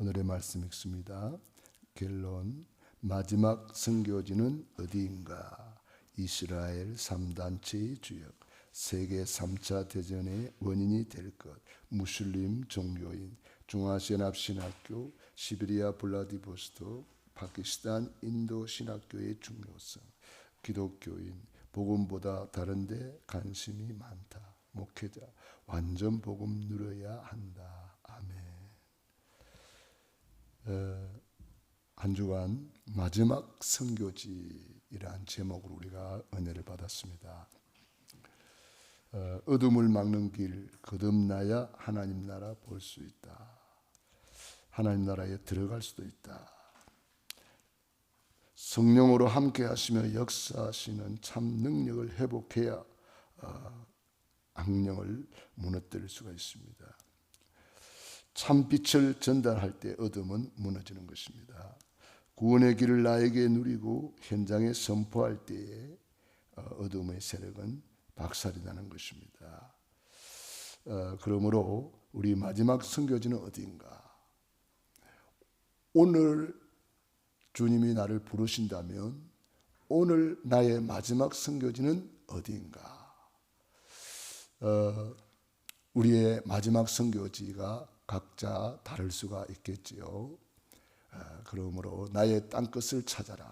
오늘의 말씀 읽습니다. 결론 마지막 선교지는 어디인가? 이스라엘 3단체의 주역 세계 3차 대전의 원인이 될 것 무슬림 종교인 중화연합 신학교 시베리아 블라디보스토크 파키스탄 인도 신학교의 중요성 기독교인 복음보다 다른데 관심이 많다 목회자 완전 복음 누려야 한다 한 주간 마지막 선교지이란 제목으로 우리가 은혜를 받았습니다. 어, 어둠을 막는 길 거듭나야 하나님 나라 볼 수 있다. 하나님 나라에 들어갈 수도 있다. 성령으로 함께 하시며 역사하시는 참 능력을 회복해야 어, 악령을 무너뜨릴 수가 있습니다. 참 빛을 전달할 때 어둠은 무너지는 것입니다. 구원의 길을 나에게 누리고 현장에 선포할 때에 어, 어둠의 세력은 박살이 나는 것입니다. 어, 그러므로 우리 마지막 선교지는 어디인가? 오늘 주님이 나를 부르신다면 오늘 나의 마지막 선교지는 어디인가? 어, 우리의 마지막 선교지가 각자 다를 수가 있겠지요. 아, 그러므로 나의 땅끝을 찾아라.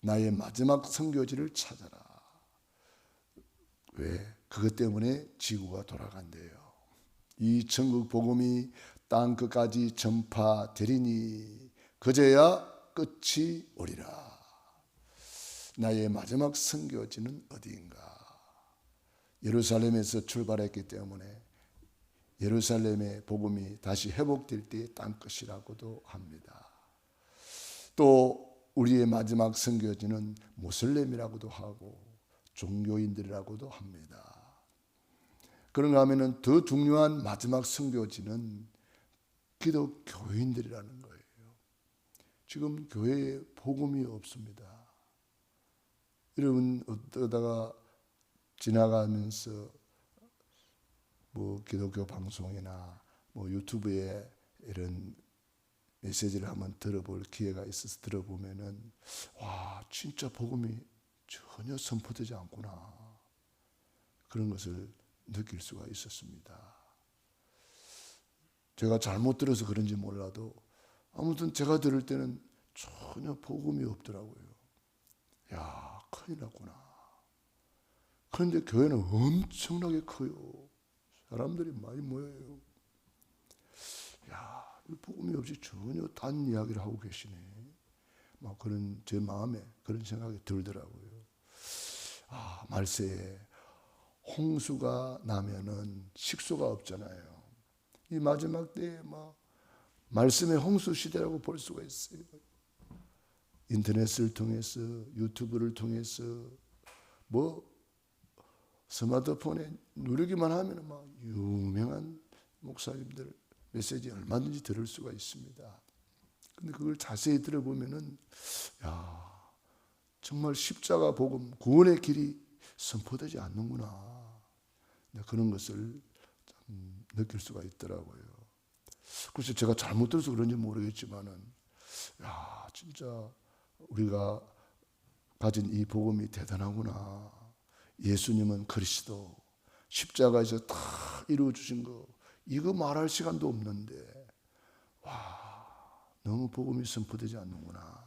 나의 마지막 선교지를 찾아라. 왜? 그것 때문에 지구가 돌아간대요. 이 천국 복음이 땅 끝까지 전파되리니 그제야 끝이 오리라. 나의 마지막 선교지는 어디인가? 예루살렘에서 출발했기 때문에 예루살렘의 복음이 다시 회복될 때의 땅끝이라고도 합니다. 또 우리의 마지막 선교지는 모슬렘이라고도 하고 종교인들이라고도 합니다. 그런가 하면은 더 중요한 마지막 선교지는 기독교인들이라는 거예요. 지금 교회에 복음이 없습니다. 여러분 어떠다가 지나가면서 뭐 기독교 방송이나 뭐 유튜브에 이런 메시지를 한번 들어볼 기회가 있어서 들어보면은 와 진짜 복음이 전혀 선포되지 않구나 그런 것을 느낄 수가 있었습니다. 제가 잘못 들어서 그런지 몰라도 아무튼 제가 들을 때는 전혀 복음이 없더라고요. 야 큰일 났구나. 그런데 교회는 엄청나게 커요. 사람들이 많이 모여요. 야, 복음이 없이 전혀 딴 이야기를 하고 계시네. 막 그런 제 마음에 그런 생각이 들더라고요. 아, 말세에 홍수가 나면은 식소가 없잖아요. 이 마지막 때에 막 말씀의 홍수 시대라고 볼 수가 있어요. 인터넷을 통해서 유튜브를 통해서 뭐 스마트폰에 누르기만 하면 막 유명한 목사님들 메시지 얼마든지 들을 수가 있습니다. 근데 그걸 자세히 들어보면은 야 정말 십자가 복음 구원의 길이 선포되지 않는구나. 그런 것을 느낄 수가 있더라고요. 그래서 제가 잘못 들어서 그런지 모르겠지만은 야 진짜 우리가 가진 이 복음이 대단하구나. 예수님은 그리스도 십자가에서 다 이루어 주신 거 이거 말할 시간도 없는데 와 너무 복음이 선포되지 않는구나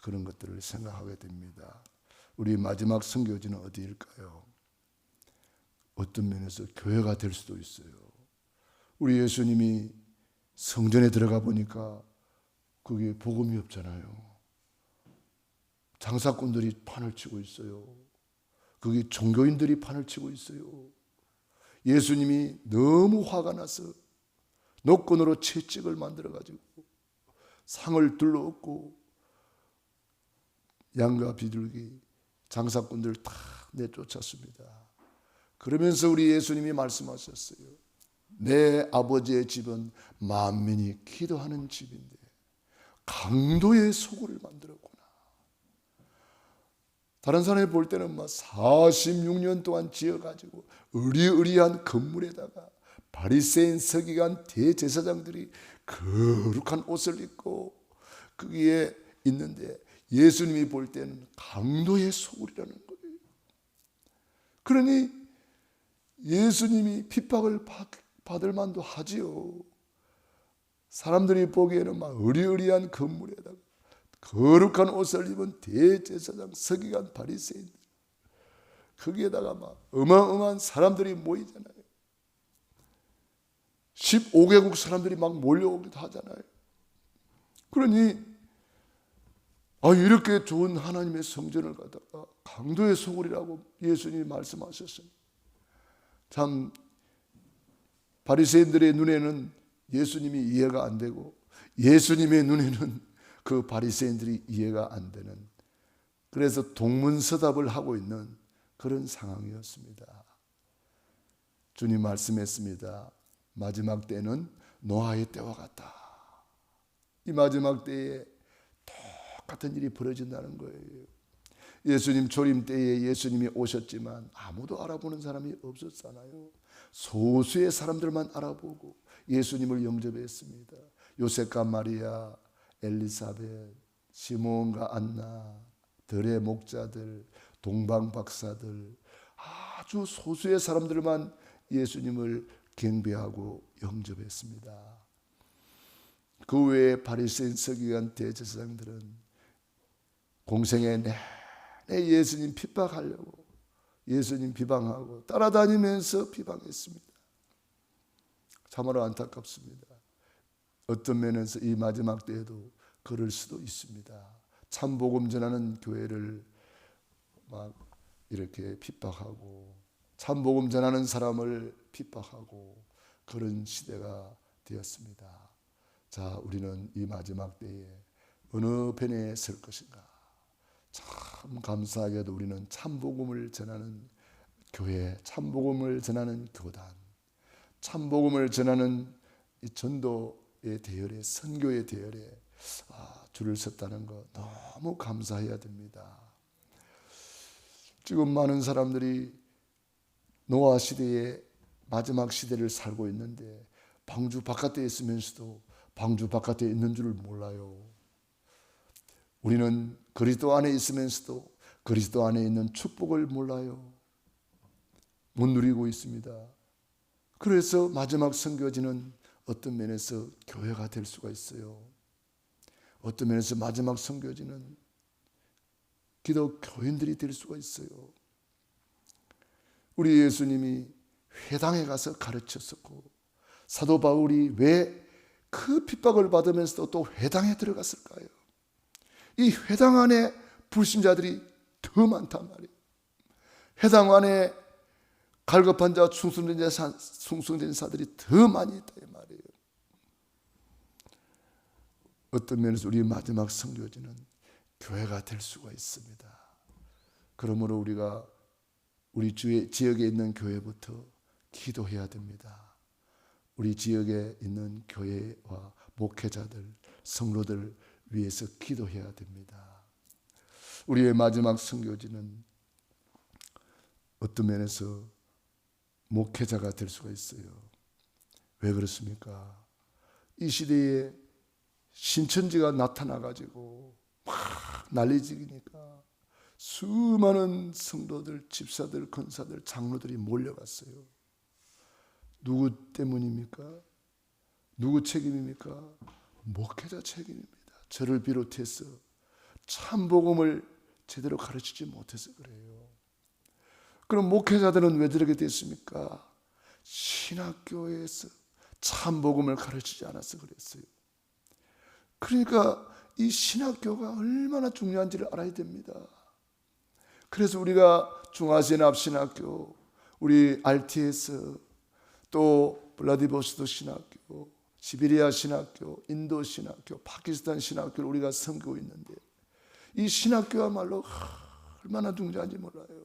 그런 것들을 생각하게 됩니다. 우리 마지막 선교지는 어디일까요? 어떤 면에서 교회가 될 수도 있어요. 우리 예수님이 성전에 들어가 보니까 그게 복음이 없잖아요. 장사꾼들이 판을 치고 있어요. 거기 종교인들이 판을 치고 있어요. 예수님이 너무 화가 나서 노건으로 채찍을 만들어 가지고 상을 둘러엎고 양과 비둘기 장사꾼들 다 내쫓았습니다. 그러면서 우리 예수님이 말씀하셨어요. 내 아버지의 집은 만민이 기도하는 집인데 강도의 소굴을 만들었구나. 다른 사람이 볼 때는 막 46년 동안 지어가지고 의리의리한 건물에다가 바리새인 서기관 대제사장들이 거룩한 옷을 입고 거기에 있는데 예수님이 볼 때는 강도의 소굴이라는 거예요. 그러니 예수님이 핍박을 받- 받을 만도 하지요. 사람들이 보기에는 막 의리의리한 건물에다가 거룩한 옷을 입은 대제사장 서기관 바리새인들 거기에다가 막 어마어마한 사람들이 모이잖아요. 15개국 사람들이 막 몰려오기도 하잖아요. 그러니 아 이렇게 좋은 하나님의 성전을 갖다가 강도의 소굴이라고 예수님이 말씀하셨습니다. 참 바리새인들의 눈에는 예수님이 이해가 안 되고 예수님의 눈에는 그 바리새인들이 이해가 안 되는 그래서 동문서답을 하고 있는 그런 상황이었습니다. 주님 말씀했습니다. 마지막 때는 노아의 때와 같다. 이 마지막 때에 똑같은 일이 벌어진다는 거예요. 예수님 조림 때에 예수님이 오셨지만 아무도 알아보는 사람이 없었잖아요. 소수의 사람들만 알아보고 예수님을 영접했습니다. 요셉과 마리아, 엘리사벳, 시몬과 안나, 들의 목자들, 동방 박사들 아주 소수의 사람들만 예수님을 경배하고 영접했습니다. 그 외에 바리새인 서기관 대제사장들은 공생에 내내 예수님 핍박하려고 예수님 비방하고 따라다니면서 비방했습니다. 참으로 안타깝습니다. 어떤 면에서 이 마지막 때에도 그럴 수도 있습니다. 참 복음 전하는 교회를 막 이렇게 핍박하고 참 복음 전하는 사람을 핍박하고 그런 시대가 되었습니다. 자, 우리는 이 마지막 때에 어느 편에 설 것인가? 참 감사하게도 우리는 참 복음을 전하는 교회, 참 복음을 전하는 교단, 참 복음을 전하는 이 전도의 대열에 선교의 대열에 아, 줄을 섰다는 거 너무 감사해야 됩니다. 지금 많은 사람들이 노아 시대의 마지막 시대를 살고 있는데 방주 바깥에 있으면서도 방주 바깥에 있는 줄을 몰라요. 우리는 그리스도 안에 있으면서도 그리스도 안에 있는 축복을 몰라요. 못 누리고 있습니다. 그래서 마지막 선교지는 어떤 면에서 교회가 될 수가 있어요. 어떤 면에서 마지막 선교지는 기독 교인들이 될 수가 있어요. 우리 예수님이 회당에 가서 가르쳤었고 사도 바울이 왜 그 핍박을 받으면서도 또 회당에 들어갔을까요? 이 회당 안에 불신자들이 더 많단 말이에요. 회당 안에 갈급한 자, 충성된 자, 충성된 사들이 더 많이 있다 이 말이에요. 어떤 면에서 우리 마지막 성교지는 교회가 될 수가 있습니다. 그러므로 우리가 우리 주의 지역에 있는 교회부터 기도해야 됩니다. 우리 지역에 있는 교회와 목회자들, 성로들 위해서 기도해야 됩니다. 우리의 마지막 선교지는 어떤 면에서 목회자가 될 수가 있어요. 왜 그렇습니까? 이 시대에 신천지가 나타나 가지고 막 난리지기니까 수많은 성도들, 집사들, 권사들, 장로들이 몰려갔어요. 누구 때문입니까? 누구 책임입니까? 목회자 책임입니다. 저를 비롯해서 참 복음을 제대로 가르치지 못해서 그래요. 그럼 목회자들은 왜 저렇게 됐습니까? 신학교에서 참 복음을 가르치지 않아서 그랬어요. 그러니까 이 신학교가 얼마나 중요한지를 알아야 됩니다. 그래서 우리가 중화신합 신학교, 우리 RTS, 또 블라디보스토 신학교, 시베리아 신학교, 인도 신학교, 파키스탄 신학교를 우리가 섬기고 있는데 이 신학교야말로 얼마나 중요한지 몰라요.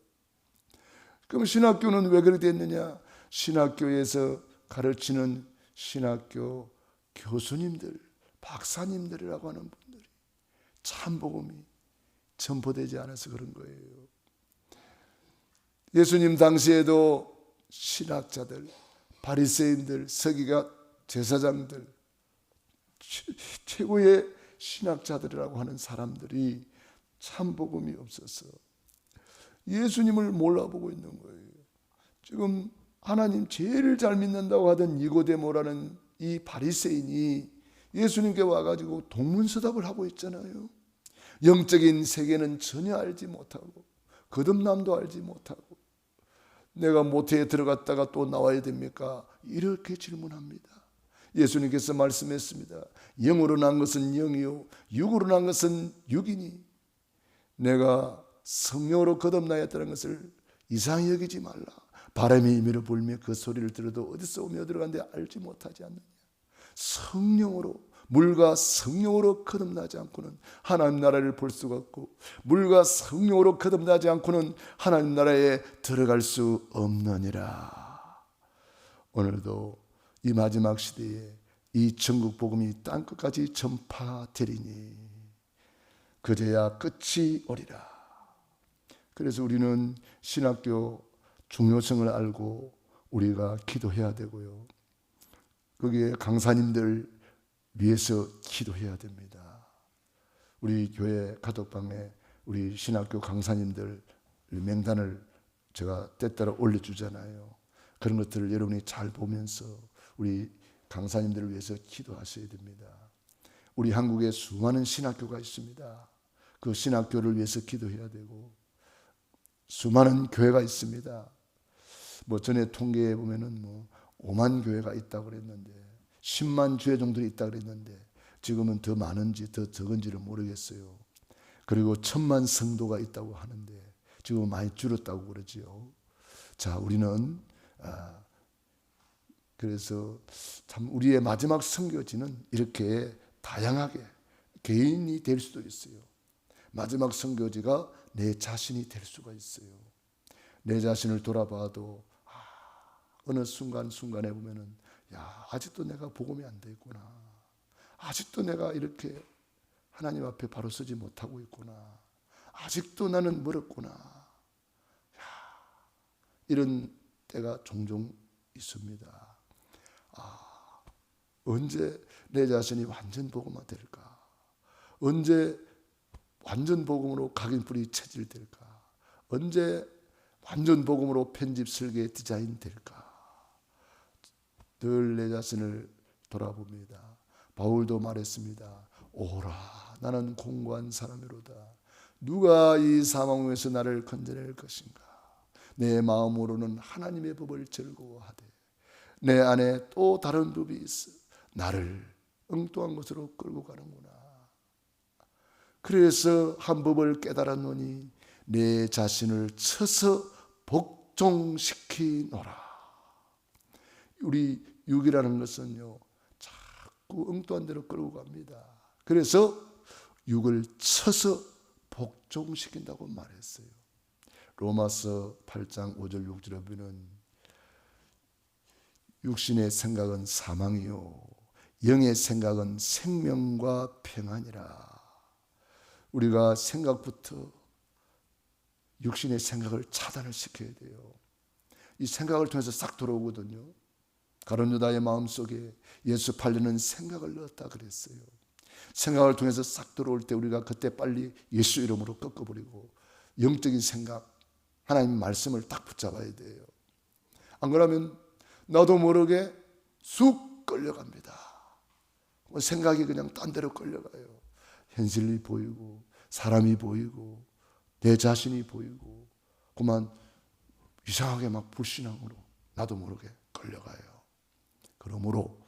그럼 신학교는 왜 그렇게 됐느냐? 신학교에서 가르치는 신학교 교수님들, 박사님들이라고 하는 분들이 참 복음이 전포되지 않아서 그런 거예요. 예수님 당시에도 신학자들, 바리새인들, 서기가 제사장들 최고의 신학자들이라고 하는 사람들이 참 복음이 없어서 예수님을 몰라보고 있는 거예요. 지금 하나님 제일 잘 믿는다고 하던 니고데모라는 이 바리새인이 예수님께 와가지고 동문서답을 하고 있잖아요. 영적인 세계는 전혀 알지 못하고 거듭남도 알지 못하고 내가 모태에 들어갔다가 또 나와야 됩니까? 이렇게 질문합니다. 예수님께서 말씀했습니다. 영으로 난 것은 영이요 육으로 난 것은 육이니 내가 성령으로 거듭나였다는 것을 이상히 여기지 말라. 바람이 임의로 불며 그 소리를 들어도 어디서 오며 들어간데 알지 못하지 않느냐. 성령으로 물과 성령으로 거듭나지 않고는 하나님 나라를 볼 수가 없고 물과 성령으로 거듭나지 않고는 하나님 나라에 들어갈 수 없느니라. 오늘도 이 마지막 시대에 이 전국 복음이 땅 끝까지 전파되리니 그제야 끝이 오리라. 그래서 우리는 신학교 중요성을 알고 우리가 기도해야 되고요. 거기에 강사님들 위해서 기도해야 됩니다. 우리 교회 가독방에 우리 신학교 강사님들 명단을 제가 때따라 올려주잖아요. 그런 것들을 여러분이 잘 보면서 우리 강사님들을 위해서 기도하셔야 됩니다. 우리 한국에 수많은 신학교가 있습니다. 그 신학교를 위해서 기도해야 되고 수많은 교회가 있습니다. 뭐 전에 통계에 보면은 뭐 5만 교회가 있다고 그랬는데 10만 교회 정도 있다 그랬는데 지금은 더 많은지 더 적은지를 모르겠어요. 그리고 천만 성도가 있다고 하는데 지금 많이 줄었다고 그러지요. 자, 우리는 아, 그래서 참 우리의 마지막 선교지는 이렇게 다양하게 개인이 될 수도 있어요. 마지막 선교지가 내 자신이 될 수가 있어요. 내 자신을 돌아봐도 아, 어느 순간 순간에 보면은 야 아직도 내가 복음이 안 돼 있구나. 아직도 내가 이렇게 하나님 앞에 바로 서지 못하고 있구나. 아직도 나는 멀었구나. 야, 이런 때가 종종 있습니다. 아, 언제 내 자신이 완전 복음화 될까? 언제 완전 복음으로 각인뿌리 체질될까? 언제 완전 복음으로 편집 설계 디자인 될까? 늘 내 자신을 돌아봅니다. 바울도 말했습니다. 오라 나는 공고한 사람이로다. 누가 이 사망에서 나를 건져낼 것인가? 내 마음으로는 하나님의 법을 즐거워하되 내 안에 또 다른 법이 있어 나를 엉뚱한 곳으로 끌고 가는구나. 그래서 한 법을 깨달았노니 내 자신을 쳐서 복종시키노라. 우리 육이라는 것은요, 자꾸 엉뚱한 데로 끌고 갑니다. 그래서 육을 쳐서 복종시킨다고 말했어요. 로마서 8장 5절 6절에 보면 육신의 생각은 사망이요 영의 생각은 생명과 평안이라. 우리가 생각부터 육신의 생각을 차단을 시켜야 돼요. 이 생각을 통해서 싹 들어오거든요. 가론 유다의 마음속에 예수 팔려는 생각을 넣었다 그랬어요. 생각을 통해서 싹 들어올 때 우리가 그때 빨리 예수 이름으로 꺾어버리고 영적인 생각, 하나님 말씀을 딱 붙잡아야 돼요. 안 그러면 나도 모르게 쑥 끌려갑니다. 뭐 생각이 그냥 딴 데로 끌려가요. 현실이 보이고 사람이 보이고 내 자신이 보이고 그만 이상하게 막 불신앙으로 나도 모르게 끌려가요. 그러므로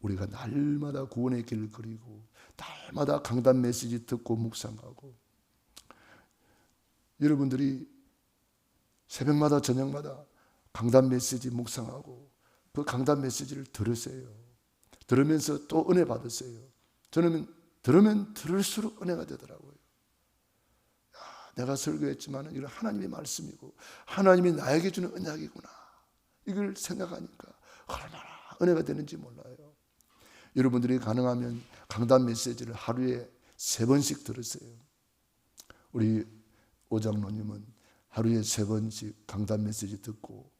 우리가 날마다 구원의 길을 그리고 날마다 강단 메시지 듣고 묵상하고 여러분들이 새벽마다 저녁마다 강단 메시지 묵상하고 그 강단 메시지를 들으세요. 들으면서 또 은혜 받으세요. 저는 들으면 들을수록 은혜가 되더라고요. 야, 내가 설교했지만 이건 하나님의 말씀이고 하나님이 나에게 주는 은약이구나. 이걸 생각하니까 얼마나 은혜가 되는지 몰라요. 여러분들이 가능하면 강단 메시지를 하루에 세 번씩 들으세요. 우리 오장로님은 하루에 세 번씩 강단 메시지 듣고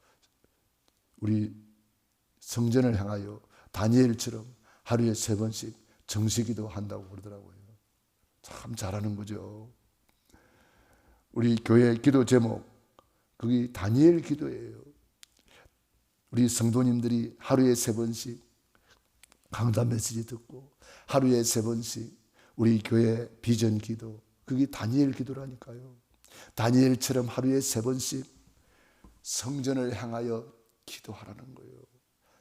우리 성전을 향하여 다니엘처럼 하루에 세 번씩 정식기도 한다고 그러더라고요. 참 잘하는 거죠. 우리 교회 기도 제목 그게 다니엘 기도예요. 우리 성도님들이 하루에 세 번씩 강단 메시지 듣고 하루에 세 번씩 우리 교회 비전 기도 그게 다니엘 기도라니까요. 다니엘처럼 하루에 세 번씩 성전을 향하여 기도하라는 거예요.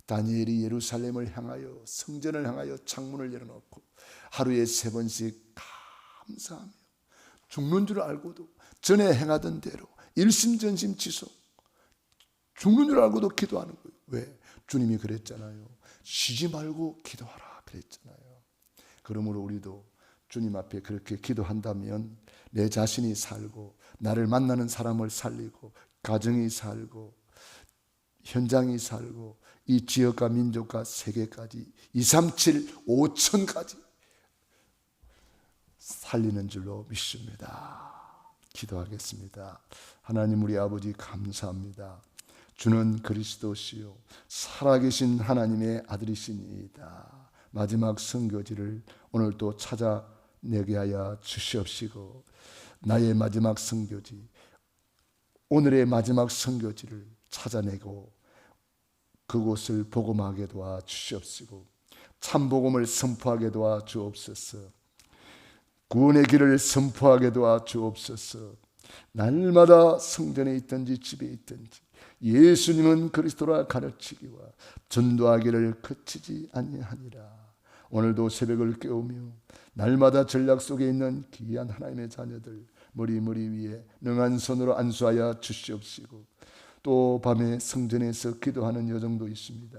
다니엘이 예루살렘을 향하여 성전을 향하여 창문을 열어놓고 하루에 세 번씩 감사하며 죽는 줄 알고도 전에 행하던 대로 일심전심 지속 죽는 줄 알고도 기도하는 거예요. 왜? 주님이 그랬잖아요. 쉬지 말고 기도하라 그랬잖아요. 그러므로 우리도 주님 앞에 그렇게 기도한다면 내 자신이 살고 나를 만나는 사람을 살리고 가정이 살고 현장이 살고 이 지역과 민족과 세계까지 2, 3, 7, 5천까지 살리는 줄로 믿습니다. 기도하겠습니다. 하나님 우리 아버지 감사합니다. 주는 그리스도시요 살아계신 하나님의 아들이시니이다. 마지막 선교지를 오늘 또 찾아내게 하여 주시옵시고 나의 마지막 선교지 오늘의 마지막 선교지를 찾아내고 그곳을 복음하게 도와 주시옵시고 참 복음을 선포하게 도와 주옵소서. 구원의 길을 선포하게 도와 주옵소서. 날마다 성전에 있든지 집에 있든지 예수님은 그리스도라 가르치기와 전도하기를 그치지 아니하니라. 오늘도 새벽을 깨우며 날마다 전략 속에 있는 귀한 하나님의 자녀들 머리 머리 위에 능한 손으로 안수하여 주시옵시고 또 밤에 성전에서 기도하는 여정도 있습니다.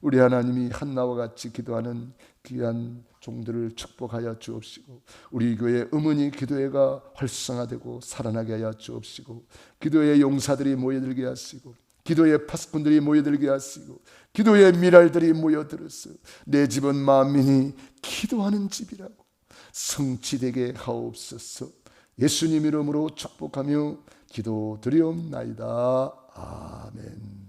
우리 하나님이 한나와 같이 기도하는 귀한 종들을 축복하여 주옵시고 우리 교회 음원이 기도회가 활성화되고 살아나게 하여 주옵시고 기도의 용사들이 모여들게 하시고 기도의 파수꾼들이 모여들게 하시고 기도의 미랄들이 모여들어서 내 집은 만민이 기도하는 집이라고 성취되게 하옵소서 예수님 이름으로 축복하며 기도 드리옵나이다. 아멘.